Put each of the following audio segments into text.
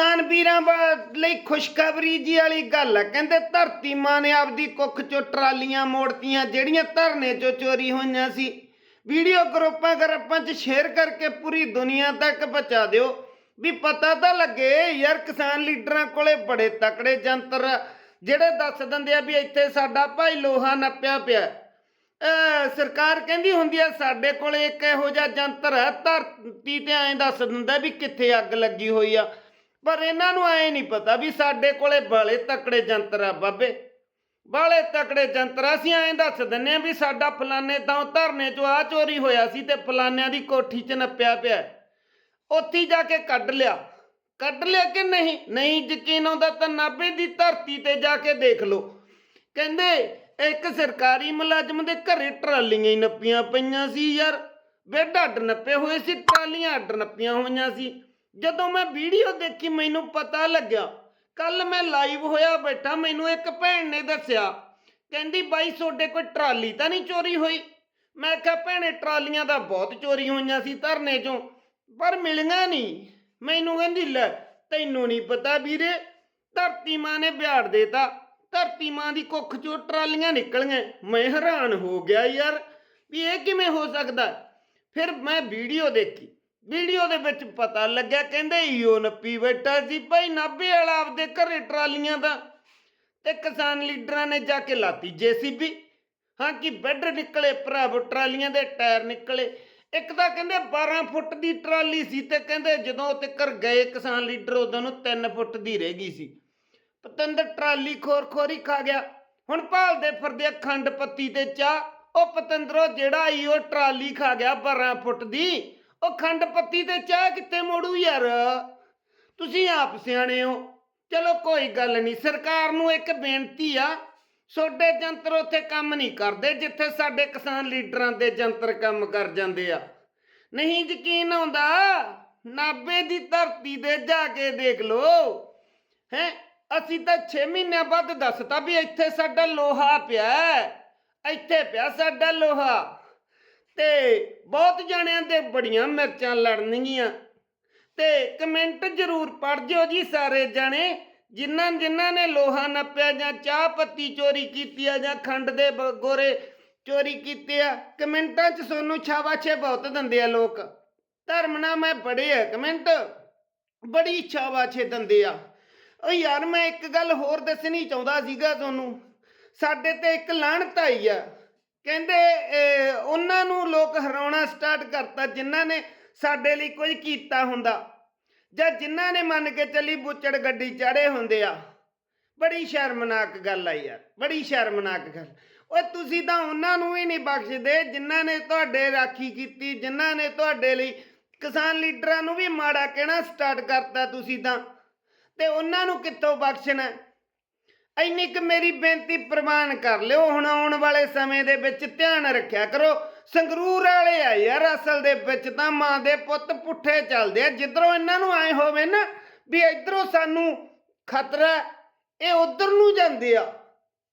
ਕਿਸਾਨ ਵੀਰਾਂ ਵਾ- ਲਈ ਖੁਸ਼ਖਬਰੀ ਜੀ ਵਾਲੀ ਗੱਲ ਆ। ਕਹਿੰਦੇ ਧਰਤੀ ਮਾਂ ਨੇ ਆਪਦੀ ਕੁੱਖ ਚੋਂ ਟਰਾਲੀਆਂ ਮੋੜਤੀਆਂ ਜਿਹੜੀਆਂ ਧਰਨੇ ਚੋਂ ਚੋਰੀ ਹੋਈਆਂ ਸੀ। ਵੀਡੀਓ ਗਰੁੱਪਾਂ ਗਰੁੱਪਾਂ 'ਚ ਸ਼ੇਅਰ ਕਰਕੇ ਪੂਰੀ ਦੁਨੀਆ ਤੱਕ ਪਹੁੰਚਾ ਦਿਓ। ਵੀ ਪਤਾ ਤਾਂ ਲੱਗੇ ਯਾਰ ਕਿਸਾਨ ਲੀਡਰਾਂ ਕੋਲੇ ਬੜੇ ਤਕੜੇ ਜੰਤਰ ਆ, ਜਿਹੜੇ ਦੱਸ ਦਿੰਦੇ ਆ ਵੀ ਇੱਥੇ ਸਾਡਾ ਭਾਈ ਲੋਹਾ ਨੱਪਿਆ ਪਿਆ। ਅਹ ਸਰਕਾਰ ਕਹਿੰਦੀ ਹੁੰਦੀ ਆ ਸਾਡੇ ਕੋਲ ਇੱਕ ਇਹੋ ਜਿਹਾ ਜੰਤਰ ਹੈ ਧਰਤੀ ਤੇ ਐਂ ਦੱਸ ਦਿੰਦਾ ਵੀ ਕਿੱਥੇ ਅੱਗ ਲੱਗੀ ਹੋਈ ਆ। ਪਰ ਇਹਨਾਂ ਨੂੰ ਐਂ ਨਹੀਂ ਪਤਾ ਵੀ ਸਾਡੇ ਕੋਲੇ ਬਾਲੇ ਤਕੜੇ ਜੰਤਰ ਆ ਬਾਬੇ। ਬਾਲੇ ਤਕੜੇ ਜੰਤਰ ਅਸੀਂ ਐਂ ਦੱਸ ਦਿੰਨੇ ਆ ਵੀ ਸਾਡਾ ਫਲਾਣੇ ਤਾਂ ਧਰਨੇ ਚੋਂ ਆ ਚੋਰੀ ਹੋਇਆ ਸੀ ਤੇ ਫਲਾਨਿਆਂ ਦੀ ਕੋਠੀ 'ਚ ਨੱਪਿਆ ਪਿਆ। ਉੱਥੇ ਜਾ ਕੇ ਕੱਢ ਲਿਆ। ਕੱਢ ਲਿਆ ਕਿ ਨਹੀਂ? ਨਹੀਂ, ਯਕੀਨ ਆਉਂਦਾ ਤਾਂ ਨਾਭੇ ਦੀ ਧਰਤੀ ਤੇ ਜਾ ਕੇ ਦੇਖ ਲਓ। ਕਹਿੰਦੇ, ਇੱਕ ਸਰਕਾਰੀ ਮੁਲਾਜ਼ਮ ਦੇ ਘਰੇ ਟਰਾਲੀਆਂ ਹੀ ਨੱਪੀਆਂ ਪਈਆਂ ਸੀ ਯਾਰ। ਬੈੱਡ ਅੱਡ ਨੱਪੇ ਹੋਏ ਸੀ, ਟਰਾਲੀਆਂ ਅੱਡ ਨੱਪੀਆਂ ਹੋਈਆਂ ਸੀ। ਜਦੋਂ ਮੈਂ ਵੀਡੀਓ ਦੇਖੀ, ਮੈਨੂੰ ਪਤਾ ਲੱਗਿਆ। ਕੱਲ ਮੈਂ ਲਾਈਵ ਹੋਇਆ ਬੈਠਾ, ਮੈਨੂੰ ਇੱਕ ਭੈਣ ਨੇ ਦੱਸਿਆ। ਕਹਿੰਦੀ, ਬਾਈ ਤੁਹਾਡੇ ਕੋਈ ਟਰਾਲੀ ਤਾਂ ਨਹੀਂ ਚੋਰੀ ਹੋਈ? ਮੈਂ ਕਿਹਾ, ਭੈਣੇ, ਟਰਾਲੀਆਂ ਤਾਂ ਬਹੁਤ ਚੋਰੀ ਹੋਈਆਂ ਸੀ ਧਰਨੇ ਚੋਂ, ਪਰ ਮਿਲੀਆਂ ਨਹੀਂ। ਮੈਨੂੰ ਕਹਿੰਦੀ, ਲੈ, ਤੈਨੂੰ ਨਹੀਂ ਪਤਾ ਵੀਰੇ, ਧਰਤੀ ਮਾਂ ਨੇ ਬਿਆੜ ਦੇਤਾ। ਧਰਤੀ ਮਾਂ ਦੀ ਕੁੱਖ ਚੋਂ ਟਰਾਲੀਆਂ ਨਿਕਲੀਆਂ। ਮੈਂ ਹੈਰਾਨ ਹੋ ਗਿਆ ਯਾਰ, ਵੀ ਇਹ ਕਿਵੇਂ ਹੋ ਸਕਦਾ? ਫਿਰ ਮੈਂ ਵੀਡੀਓ ਦੇਖੀ। ਵੀਡੀਓ ਦੇ ਵਿੱਚ ਪਤਾ ਲੱਗਿਆ, ਕਹਿੰਦੇ ਈਓ ਨੱਪੀ ਬੈਠਾ ਸੀ। ਭਾਈ ਨਾਭੇ ਵਾਲਾ ਆਪਦੇ ਘਰੇ ਟਰਾਲੀਆਂ ਦਾ ਤੇ ਕਿਸਾਨ ਲੀਡਰਾਂ ਨੇ ਜਾ ਕੇ ਲਾਤੀ ਜੇਸੀਬੀ। ਹਾਂ ਕਿ ਬੈੱਡ ਨਿਕਲੇ ਭਰਾਵ ਟਰਾਲੀਆਂ ਦੇ ਟਾਇਰ ਨਿਕਲੇ। ਇੱਕ ਤਾਂ ਕਹਿੰਦੇ 12 ਫੁੱਟ ਦੀ ਟਰਾਲੀ ਸੀ ਤੇ ਕਹਿੰਦੇ ਜਦੋਂ ਤਿੱਕਰ ਗਏ, ਕਿਸਾਨ ਲੀਡਰ ਉਦੋਂ ਨੂੰ 3 ਫੁੱਟ ਦੀ ਰਹਿ ਗਈ ਸੀ। ਪਤੰਦਰ ਟਰਾਲੀ ਖੋਰ ਖੋਰੀ ਖਾ ਗਿਆ। ਹੁਣ ਭਾਲਦੇ ਫਿਰਦੇ ਆ ਖੰਡ ਪੱਤੀ ਤੇ ਚਾਹ। ਉਹ ਪਤੰਦਰੋ ਜਿਹੜਾ ਈ ਉਹ ਟਰਾਲੀ ਖਾ ਗਿਆ 12 ਫੁੱਟ ਦੀ। ਉਹ ਖੰਡ ਪੱਤੀ ਤੇ ਚਾਹ ਕਿੱਥੇ ਮੋੜੂ ਯਾਰ? ਤੁਸੀਂ ਆਪ ਸਿਆਣੇ ਹੋ। ਚਲੋ ਕੋਈ ਗੱਲ ਨਹੀਂ, ਸਰਕਾਰ ਨੂੰ ਇੱਕ ਬੇਨਤੀ ਆ। ਛੋਡੇ ਜੰਤਰ ਉੱਥੇ ਕੰਮ ਨਹੀਂ ਕਰਦੇ, ਜਿੱਥੇ ਸਾਡੇ ਕਿਸਾਨ ਲੀਡਰਾਂ ਦੇ ਜੰਤਰ ਕੰਮ ਕਰ ਜਾਂਦੇ ਆ। ਨਹੀਂ ਯਕੀਨ ਆਉਂਦਾ? ਨਾਬੇ ਦੀ ਧਰਤੀ ਦੇ ਜਾ ਕੇ ਦੇਖ ਲੋ ਹੈ, ਅਸੀਂ ਤਾਂ 6 ਮਹੀਨਿਆਂ ਬਾਅਦ ਦੱਸਤਾ ਵੀ ਇੱਥੇ ਸਾਡਾ ਲੋਹਾ ਪਿਆ। ਇੱਥੇ ਪਿਆ ਸਾਡਾ ਲੋਹਾ। ਤੇ ਬਹੁਤ ਜਾਣਿਆਂ ਦੇ ਬੜੀਆਂ ਮਿਰਚਾਂ ਲੜਨਗੀਆਂ। ਤੇ ਕਮੈਂਟ ਜ਼ਰੂਰ ਪੜ ਜਿਓ ਜੀ ਸਾਰੇ ਜਾਣੇ ਜਿਨ੍ਹਾਂ ਜਿਨ੍ਹਾਂ ਨੇ ਲੋਹਾ ਨੱਪਿਆ ਜਾਂ ਚਾਹ ਪੱਤੀ ਚੋਰੀ ਕੀਤੀ ਆ ਜਾਂ ਖੰਡ ਦੇ ਗੋਰੇ ਚੋਰੀ ਕੀਤੇ ਆ, ਕਮੈਂਟਾਂ 'ਚ ਸੋਨੂੰ ਛਾਵਾਛੇ ਬਹੁਤ ਦਿੰਦੇ ਆ ਲੋਕ। ਧਰਮ ਨਾਲ ਮੈਂ ਬੜੇ ਆ, ਕਮੈਂਟ ਬੜੀ ਛਾਵਾਛੇ ਦਿੰਦੇ ਆ। ਓ ਯਾਰ ਮੈਂ ਇੱਕ ਗੱਲ ਹੋਰ ਦੱਸਣੀ ਚਾਹੁੰਦਾ ਸੀਗਾ ਤੁਹਾਨੂੰ ਸਾਡੇ ਤੇ ਇੱਕ ਲਾਹਣਤ ਆਈ ਆ। ਕਹਿੰਦੇ ਉਹਨਾਂ ਨੂੰ ਲੋਕ ਹਰਾਉਣਾ ਸਟਾਰਟ ਕਰਤਾ, ਜਿਨ੍ਹਾਂ ਨੇ ਸਾਡੇ ਲਈ ਕੁਝ ਕੀਤਾ ਹੁੰਦਾ। ਜਾਂ ਜਿਨ੍ਹਾਂ ਨੇ ਮੰਨ ਕੇ ਚੱਲੀ ਬੁੱਚੜ ਗੱਡੀ ਚੜੇ ਹੁੰਦੇ ਆ। ਬੜੀ ਸ਼ਰਮਨਾਕ ਗੱਲ ਆ ਯਾਰ, ਬੜੀ ਸ਼ਰਮਨਾਕ ਗੱਲ। ਓਏ, ਤੁਸੀਂ ਤਾਂ ਉਹਨਾਂ ਨੂੰ ਵੀ ਨਹੀਂ ਬਖਸ਼ਦੇ, ਜਿਨ੍ਹਾਂ ਨੇ ਤੁਹਾਡੇ ਰਾਖੀ ਕੀਤੀ, ਜਿਨ੍ਹਾਂ ਨੇ ਤੁਹਾਡੇ ਲਈ ਕਿਸਾਨ ਲੀਡਰਾਂ ਨੂੰ ਵੀ ਮਾੜਾ ਕਹਿਣਾ ਸਟਾਰਟ ਕਰਤਾ ਤੁਸੀਂ ਤਾਂ। ਤੇ ਉਹਨਾਂ ਨੂੰ ਕਿੱਥੋਂ ਬਖਸ਼ਣਾ? ਇੰਨੀ ਕੁ ਮੇਰੀ ਬੇਨਤੀ ਪ੍ਰਵਾਨ ਕਰ ਲਿਓ। ਹੁਣ ਆਉਣ ਵਾਲੇ ਸਮੇਂ ਦੇ ਵਿੱਚ ਧਿਆਨ ਰੱਖਿਆ ਕਰੋ। ਸੰਗਰੂਰ ਵਾਲੇ ਆ ਯਾਰ, ਅਸਲ ਦੇ ਵਿੱਚ ਤਾਂ ਮਾਂ ਦੇ ਪੁੱਤ ਪੁੱਠੇ ਚੱਲਦੇ ਆ। ਜਿੱਧਰੋਂ ਇਹਨਾਂ ਨੂੰ ਆਏ ਹੋਵੇ ਨਾ ਵੀ ਇਧਰੋਂ ਸਾਨੂੰ ਖਤਰਾ ਇਹ ਉਧਰ ਨੂੰ ਜਾਂਦੇ ਆ।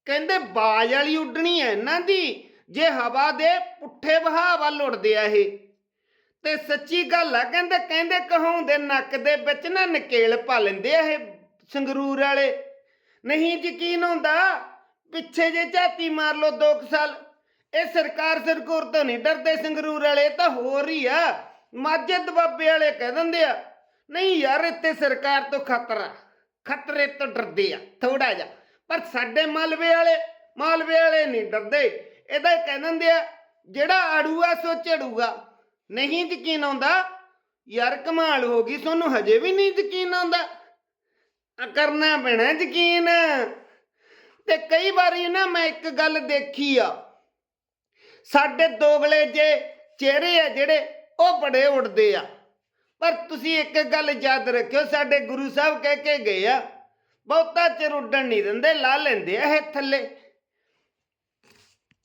ਕਹਿੰਦੇ ਬਾਜ ਵਾਲੀ ਉੱਡਣੀ ਐ ਇਹਨਾਂ ਦੀ, ਜੇ ਹਵਾ ਦੇ ਪੁੱਠੇ ਵਹਾਅ ਵੱਲ ਉੱਡਦੇ ਆ ਇਹ। ਤੇ ਸੱਚੀ ਗੱਲ ਆ, ਕਹਿੰਦੇ ਕਹਿੰਦੇ ਕਹਾਉਂਦੇ ਨੱਕ ਦੇ ਵਿੱਚ ਨਾ ਨਕੇਲ ਪਾ ਲੈਂਦੇ ਆ ਇਹ ਸੰਗਰੂਰ ਵਾਲੇ। ਨਹੀਂ ਯਕੀਨ ਹੁੰਦਾ। ਪਿੱਛੇ ਜੇ ਝਾਤੀ ਮਾਰ ਲਓ 2 ਸਾਲ। ਇਹ ਸਰਕਾਰ ਸਰਕੂਰ ਤੋਂ ਨਹੀਂ ਡਰਦੇ, ਸੰਗਰੂਰ ਵਾਲੇ ਤਾਂ ਹੋਰ ਹੀ ਆ। ਮਾਝੇ ਦਬਾਬੇ ਵਾਲੇ ਕਹਿ ਦਿੰਦੇ ਆ, ਨਹੀਂ ਯਾਰ, ਇੱਥੇ ਸਰਕਾਰ ਤੋਂ ਖਤਰਾ, ਖਤਰੇ ਤੋਂ ਡਰਦੇ ਆ ਥੋੜਾ ਜਿਹਾ। ਪਰ ਸਾਡੇ ਮਾਲਵੇ ਵਾਲੇ ਮਾਲਵੇ ਵਾਲੇ ਨਹੀਂ ਡਰਦੇ। ਇਹਦਾ ਕਹਿ ਦਿੰਦੇ ਆ, ਜਿਹੜਾ ਆੜੂਆ, ਸੋ ਝੜੂਗਾ ਨਹੀਂ ਯਕੀਨ ਆਉਂਦਾ। ਯਾਰ, ਕਮਾਲ ਹੋ ਗਈ, ਤੁਹਾਨੂੰ ਹਜੇ ਵੀ ਨਹੀਂ ਯਕੀਨ ਆਉਂਦਾ। ਆ ਕਰਨਾ ਪੈਣਾ, ਯਕੀਨ। ਤੇ ਕਈ ਵਾਰੀ ਨਾ ਮੈਂ ਇੱਕ ਗੱਲ ਦੇਖੀ ਆ। ਸਾਡੇ ਦੋਗਲੇ ਜੇ ਚਿਹਰੇ ਆ ਜਿਹੜੇ, ਉਹ ਬੜੇ ਉੱਡਦੇ ਆ। ਪਰ ਤੁਸੀਂ ਇੱਕ ਗੱਲ ਯਾਦ ਰੱਖਿਓ, ਸਾਡੇ ਗੁਰੂ ਸਾਹਿਬ ਕਹਿ ਕੇ ਗਏ ਆ, ਬਹੁਤਾ ਚਿਰ ਉੱਡਣ ਨਹੀਂ ਦਿੰਦੇ, ਲਾ ਲੈਂਦੇ ਆ ਇਹ ਥੱਲੇ।